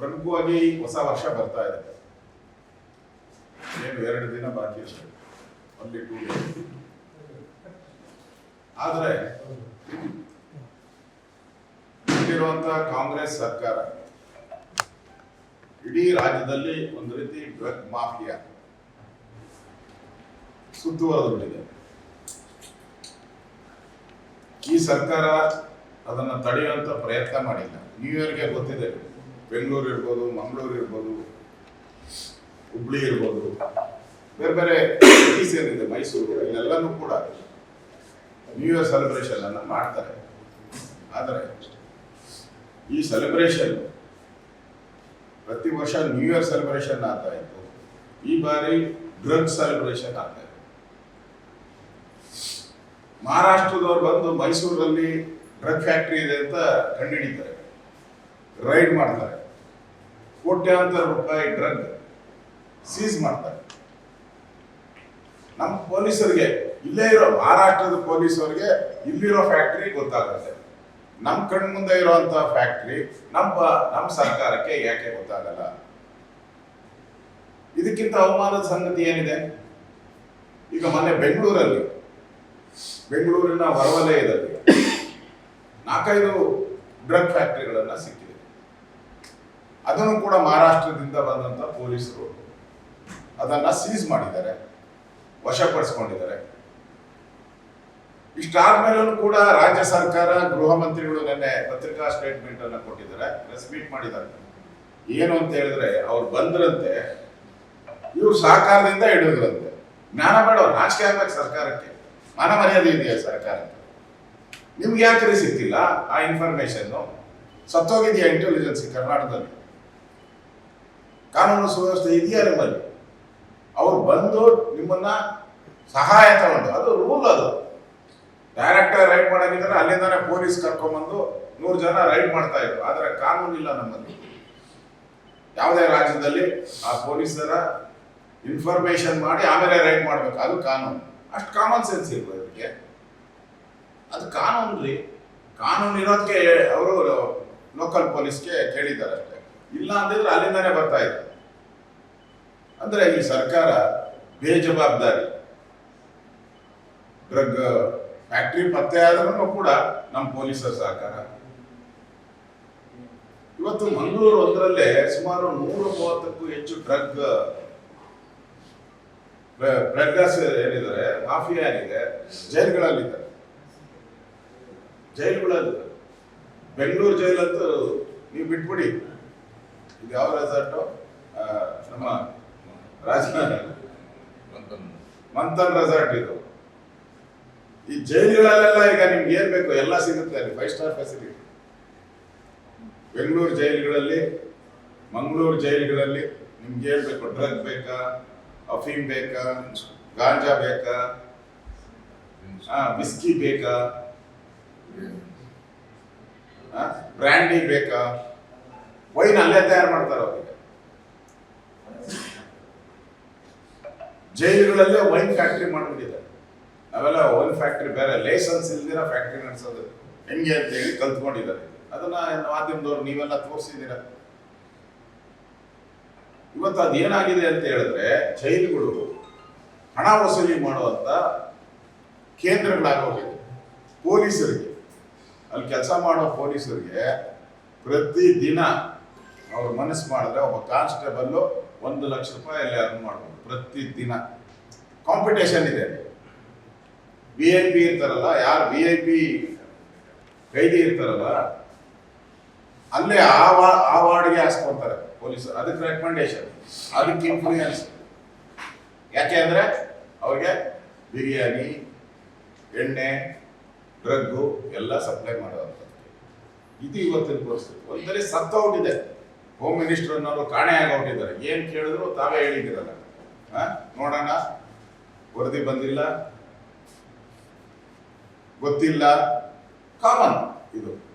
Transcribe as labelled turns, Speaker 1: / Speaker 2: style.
Speaker 1: ಪ್ರಮುಖವಾಗಿ ಹೊಸ ವರ್ಷ ಬರ್ತಾ ಇದೆ. ಏನು ಎರಡು ದಿನ ಬಾಕಿ ಅಷ್ಟೇ. ಅಲ್ಲಿ ಟೂ ಆದರೆ ಇಲ್ಲಿರುವಂತಹ ಕಾಂಗ್ರೆಸ್ ಸರ್ಕಾರ ಇಡೀ ರಾಜ್ಯದಲ್ಲಿ ಒಂದು ರೀತಿ ಡ್ರಗ್ ಮಾಫಿಯಾ ಸುತ್ತುವರೆದಿದೆ ಈ ಸರ್ಕಾರ ಅದನ್ನು ತಡೆಯುವಂತ ಪ್ರಯತ್ನ ಮಾಡಿಲ್ಲ. ನ್ಯೂ ಇಯರ್ಗೆ ಗೊತ್ತಿದೆ. ಬೆಂಗಳೂರು ಇರ್ಬೋದು, ಮಂಗಳೂರು ಇರ್ಬೋದು, ಹುಬ್ಳಿ ಇರ್ಬೋದು, ಬೇರೆ ಬೇರೆ ಸಿಟೀಸ್ ಏನಿದೆ, ಮೈಸೂರು, ಇಲ್ಲೆಲ್ಲನೂ ಕೂಡ ನ್ಯೂ ಇಯರ್ ಸೆಲೆಬ್ರೇಷನ್ ಅನ್ನು ಮಾಡ್ತಾರೆ. ಆದರೆ, ಈ ಸೆಲೆಬ್ರೇಷನ್ ಪ್ರತಿ ವರ್ಷ ನ್ಯೂ ಇಯರ್ ಸೆಲೆಬ್ರೇಷನ್ ಆಗ್ತಾ ಇತ್ತು. ಈ ಬಾರಿ ಡ್ರಗ್ ಸೆಲೆಬ್ರೇಷನ್ ಆಗ್ತಾ ಇದೆ. ಮಹಾರಾಷ್ಟ್ರದವ್ರು ಬಂದು ಮೈಸೂರಲ್ಲಿ ಡ್ರಗ್ ಫ್ಯಾಕ್ಟ್ರಿ ಇದೆ ಅಂತ ಕಂಡುಹಿಡಿತಾರೆ ರೈಡ್ ಮಾಡ್ತಾರೆ. ಕೋಟ್ಯಾಂತರ ರೂಪಾಯಿ ಡ್ರಗ್ ಸೀಸ್ ಮಾಡ್ತಾರೆ. ನಮ್ಮ ಪೊಲೀಸರಿಗೆ, ಇಲ್ಲೇ ಇರೋ ಮಹಾರಾಷ್ಟ್ರದ ಪೊಲೀಸರಿಗೆ, ಇಲ್ಲಿರೋ ಫ್ಯಾಕ್ಟ್ರಿ ಗೊತ್ತಾಗುತ್ತೆ. ನಮ್ಮ ಕಣ್ ಮುಂದೆ ಇರುವಂತ ಫ್ಯಾಕ್ಟ್ರಿ ನಮ್ಮ ನಮ್ಮ ಸರ್ಕಾರಕ್ಕೆ ಯಾಕೆ ಗೊತ್ತಾಗಲ್ಲ? ಇದಕ್ಕಿಂತ ಅವಮಾನದ ಸಂಗತಿ ಏನಿದೆ? ಈಗ ಮೊನ್ನೆ ಬೆಂಗಳೂರಲ್ಲಿ, ಬೆಂಗಳೂರಿನ ಹೊರವಲಯದಲ್ಲಿ ನಾಲ್ಕೈದು ಡ್ರಗ್ ಫ್ಯಾಕ್ಟ್ರಿಗಳನ್ನ ಸಿಕ್ಕಿದೆ. ಅದನ್ನು ಕೂಡ ಮಹಾರಾಷ್ಟ್ರದಿಂದ ಬಂದಂತ ಪೊಲೀಸರು ಅದನ್ನ ಸೀಸ್ ಮಾಡಿದ್ದಾರೆ, ವಶಪಡಿಸ್ಕೊಂಡಿದ್ದಾರೆ. ಇಷ್ಟಾದ್ಮೇಲೂ ಕೂಡ ರಾಜ್ಯ ಸರ್ಕಾರ, ಗೃಹ ಮಂತ್ರಿಗಳು ನಿನ್ನೆ ಪತ್ರಿಕಾ ಸ್ಟೇಟ್ಮೆಂಟ್ ಅನ್ನು ಕೊಟ್ಟಿದ್ದಾರೆ ಪ್ರೆಸ್ ಮೀಟ್ ಮಾಡಿದ್ದಾರೆ. ಏನು ಅಂತ ಹೇಳಿದ್ರೆ, ಅವ್ರು ಬಂದ್ರಂತೆ, ಇವ್ರು ಸಹಕಾರದಿಂದ ಹಿಡಿದ್ರಂತೆ. ಜ್ಞಾನ ಬೇಡ ರಾಜಕೀಯ ಆಗ್ಬೇಕು ಸರ್ಕಾರಕ್ಕೆ. ಮನ ಮರ್ಯಾದೆ ಇದೆಯಾ ಸರ್ಕಾರಕ್ಕೆ? ನಿಮ್ಗೆ ಯಾಕೆ ಸಿಕ್ತಿಲ್ಲ ಆ ಇನ್ಫಾರ್ಮೇಶನ್ ಸತ್ತೋಗಿದೆಯಾ ಇಂಟೆಲಿಜೆನ್ಸ್ ಕರ್ನಾಟಕದಲ್ಲಿ? ಕಾನೂನು ಸುವ್ಯವಸ್ಥೆ ಇದೆಯಾ ನಿಮ್ಮಲ್ಲಿ? ಅವ್ರು ಬಂದು ನಿಮ್ಮನ್ನ ಸಹಾಯ ತಗೊಂಡು, ಅದು ರೂಲ್ ಅದು. ಡೈರೆಕ್ಟ್ ರೈಡ್ ಮಾಡೋಕ್ಕಿದ್ರೆ ಅಲ್ಲಿಂದಾನೆ ಪೊಲೀಸ್ ಕರ್ಕೊಂಡ್ಬಂದು ನೂರು ಜನ ರೈಡ್ ಮಾಡ್ತಾ ಇದ್ರು. ಆದರೆ ಕಾನೂನು ಇಲ್ಲ ನಮ್ಮಲ್ಲಿ. ಯಾವುದೇ ರಾಜ್ಯದಲ್ಲಿ ಆ ಪೊಲೀಸರ ಇನ್ಫಾರ್ಮೇಶನ್ ಮಾಡಿ ಆಮೇಲೆ ರೈಡ್ ಮಾಡ್ಬೇಕು. ಅದು ಕಾನೂನು. ಅಷ್ಟು ಕಾಮನ್ ಸೆನ್ಸ್ ಇರ್ಬೋದು ಇದಕ್ಕೆ ಅದು ಕಾನೂನು ರೀ. ಕಾನೂನು ಇರೋದಕ್ಕೆ ಅವರು ಲೋಕಲ್ ಪೊಲೀಸ್ಗೆ ಕೇಳಿದ್ದಾರೆ ಅಷ್ಟೇ. ಇಲ್ಲ ಅಂದಿದ್ರೆ ಅಲ್ಲಿಂದಾನೆ ಬರ್ತಾ ಅಂದ್ರೆ ಈ ಸರ್ಕಾರ ಬೇಜವಾಬ್ದಾರಿ. ಡ್ರಗ್ ಫ್ಯಾಕ್ಟ್ರಿ ಪತ್ತೆ ಆದ್ರೂ ಕೂಡ ನಮ್ಮ ಪೊಲೀಸರ ಸಹಕಾರ. ಇವತ್ತು ಮಂಗಳೂರು ಒಂದರಲ್ಲೇ ಸುಮಾರು ನೂರ ಮೂವತ್ತಕ್ಕೂ ಹೆಚ್ಚು ಡ್ರಗ್ ಡ್ರಗ್ಗರ್ಸ್ ಏನಿದ್ದಾರೆ ಮಾಫಿಯಾ ಏನಿದೆ, ಜೈಲ್ಗಳಲ್ಲಿದ್ದಾರೆ. ಜೈಲುಗಳಲ್ಲಿ ಬೆಂಗಳೂರು ಜೈಲಂತೂ ನೀವು ಬಿಟ್ಬಿಡಿ. ಇದು ಯಾವ ರೆಸಾರ್ಟು ನಮ್ಮ ಮಂಥನ್. ರೆಸಾರ್ಟ್ ಇದು. ಈ ಜೈಲುಗಳಲ್ಲೆಲ್ಲ ಈಗ ನಿಮ್ಗೆ ಏನ್ ಬೇಕು? ಎಲ್ಲ ಸಿಗುತ್ತೆ ಅಲ್ಲಿ ಫೈವ್ ಸ್ಟಾರ್ ಫೆಸಿಲಿಟಿ ಬೆಂಗಳೂರು ಜೈಲುಗಳಲ್ಲಿ ಮಂಗಳೂರು ಜೈಲುಗಳಲ್ಲಿ ನಿಮ್ಗೆ ಏನ್ ಬೇಕು? ಡ್ರಗ್ ಬೇಕಾ? ಅಫೀಮ್ ಬೇಕಾ? ಗಾಂಜಾ ಬೇಕಾ? ಬಿಸ್ಕಿ ಬೇಕಾ? ಬ್ರ್ಯಾಂಡಿ ಬೇಕಾ? ವೈನ್ ಅಲ್ಲೇ ತಯಾರು ಮಾಡ್ತಾರೆ ಅವ್ರಿಗೆ ಜೈಲುಗಳಲ್ಲೇ ವೈನ್ ಫ್ಯಾಕ್ಟ್ರಿ ಮಾಡ್ಬಿಟ್ಟಿದ್ದಾರೆ. ಅವೆಲ್ಲ ವೈನ್ ಫ್ಯಾಕ್ಟ್ರಿ ಬೇರೆ ಲೈಸೆನ್ಸ್ ಇಲ್ದಿರ ಫ್ಯಾಕ್ಟ್ರಿ ನಡೆಸೋದು. ಹೆಂಗೆ ಅಂತ ಹೇಳಿ ಕಲ್ತ್ಕೊಂಡಿದ್ದಾರೆ. ಅದನ್ನ ಮಾಧ್ಯಮದವ್ರು ನೀವೆಲ್ಲ ತೋರಿಸಿದ್ದೀರ? ಇವತ್ತು ಅದೇನಾಗಿದೆ ಅಂತ ಹೇಳಿದ್ರೆ, ಜೈಲುಗಳು ಹಣ ವಸೂಲಿ ಮಾಡುವಂತ ಕೇಂದ್ರಗಳಾಗೋಗಿದೆ ಪೊಲೀಸರಿಗೆ, ಅಲ್ಲಿ ಕೆಲಸ ಮಾಡೋ ಪೊಲೀಸರಿಗೆ ಪ್ರತಿ ದಿನ ಅವ್ರ ಮನಸ್ಸು ಮಾಡಿದ್ರೆ ಒಬ್ಬ ಕಾನ್ಸ್ಟೇಬಲ್ ಒಂದು ಲಕ್ಷ ರೂಪಾಯಿ ಅಲ್ಲಿ ಅರ್ನ್ ಮಾಡ್ಬೋದು? ಪ್ರತಿ ದಿನ. ಕಾಂಪಿಟೇಷನ್ ಇದೆ. ವಿ ಐ ಪಿ ಇರ್ತಾರಲ್ಲ, ಯಾರು ವಿ ಐ ಪಿ ಕೈದಿ ಇರ್ತಾರಲ್ಲ, ಅಲ್ಲೇ ಆ ವಾ, ಆ ವಾರ್ಡ್ಗೆ ಹಾಸ್ಕೊತಾರೆ ಪೊಲೀಸರು. ಅದಕ್ಕೆ ರೆಕಮೆಂಡೇಶನ್ ಅದಕ್ಕೆ ಇನ್ಫ್ಲೂಯೆನ್ಸ್ ಯಾಕೆ ಅಂದ್ರೆ, ಅವ್ರಿಗೆ ಬಿರಿಯಾನಿ, ಎಣ್ಣೆ ಡ್ರಗ್ಗು ಎಲ್ಲ ಸಪ್ಲೈ ಮಾಡುವಂಥದ್ದು ಇದು ಇವತ್ತಿನ ಪರಿಸ್ಥಿತಿ. ಒಂದ್ಸರಿ ಸತ್ತೋಗ್ಬಿಟ್ಟಿದೆ ಹೋಮ್ ಮಿನಿಸ್ಟರ್ ಅನ್ನೋರು ಕಾಣೆ ಆಗೋಗಿದ್ದಾರೆ. ಏನ್ ಕೇಳಿದ್ರು ತಾವೇ ಹೇಳಿದ್ದೀರಲ್ಲ? ನೋಡೋಣ. ವರದಿ ಬಂದಿಲ್ಲ. ಗೊತ್ತಿಲ್ಲ. ಕಾಮನ್ ಇದು.